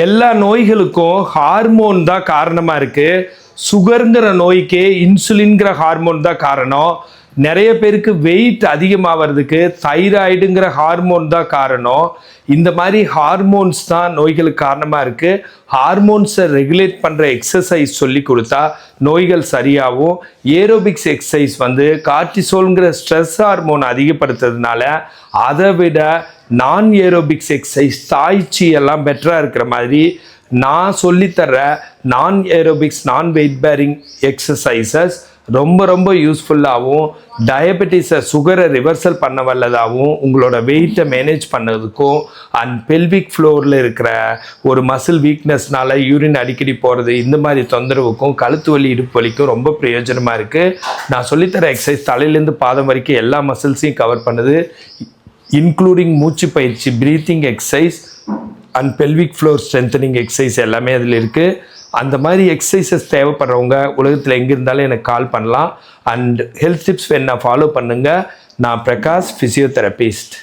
எல்லா நோய்களுக்கும் ஹார்மோன் தான் காரணமாக இருக்குது சுகருங்கிற நோய்க்கே இன்சுலின்கிற ஹார்மோன் தான் காரணம். நிறைய பேருக்கு வெயிட் அதிகமாகிறதுக்கு தைராய்டுங்கிற ஹார்மோன் தான் காரணம். இந்த மாதிரி ஹார்மோன்ஸ் தான் நோய்களுக்கு காரணமாக இருக்குது ஹார்மோன்ஸை ரெகுலேட் பண்ணுற எக்ஸசைஸ் சொல்லி கொடுத்தா நோய்கள் சரியாகும். ஏரோபிக்ஸ் எக்ஸசைஸ் வந்து கார்டிசோல்ங்கிற ஸ்ட்ரெஸ் ஹார்மோன் அதிகப்படுத்துறதுனால அதை விட நான் ஏரோபிக்ஸ் எக்ஸசைஸ் தாய்ச்சி எல்லாம் பெட்டராக இருக்கிற மாதிரி நான் சொல்லித்தர நான் ஏரோபிக்ஸ் நான் வெயிட் பேரிங் எக்ஸசைசஸ் ரொம்ப ரொம்ப யூஸ்ஃபுல்லாகவும் டயபெட்டிஸை சுகரை ரிவர்சல் பண்ண வல்லதாகவும் உங்களோட வெயிட்டை மேனேஜ் பண்ணதுக்கும் அண்ட் பெல்விக் ஃப்ளோரில் இருக்கிற ஒரு மசில் வீக்னஸ்னால யூரின் அடிக்கடி போகிறது இந்த மாதிரி தொந்தரவுக்கும் கழுத்து வலி இடுப்பு வலிக்கும் ரொம்ப பிரயோஜனமாக இருக்குது நான் சொல்லித்தர எக்ஸசைஸ் தலையிலேருந்து பாதம் வரைக்கும் எல்லா மசில்ஸையும் கவர் பண்ணுது இன்க்ளூடிங் மூச்சு பயிற்சி breathing exercise and pelvic floor strengthening exercise எல்லாமே அதில் இருக்குது அந்த மாதிரி எக்ஸசைசஸ் தேவைப்படுறவங்க உலகத்தில் எங்கே இருந்தாலும் எனக்கு கால் பண்ணலாம். அண்ட் ஹெல்த் டிப்ஸ் வேணா ஃபாலோ பண்ணுங்கள் நான் பிரகாஷ் ஃபிசியோதெரபிஸ்ட்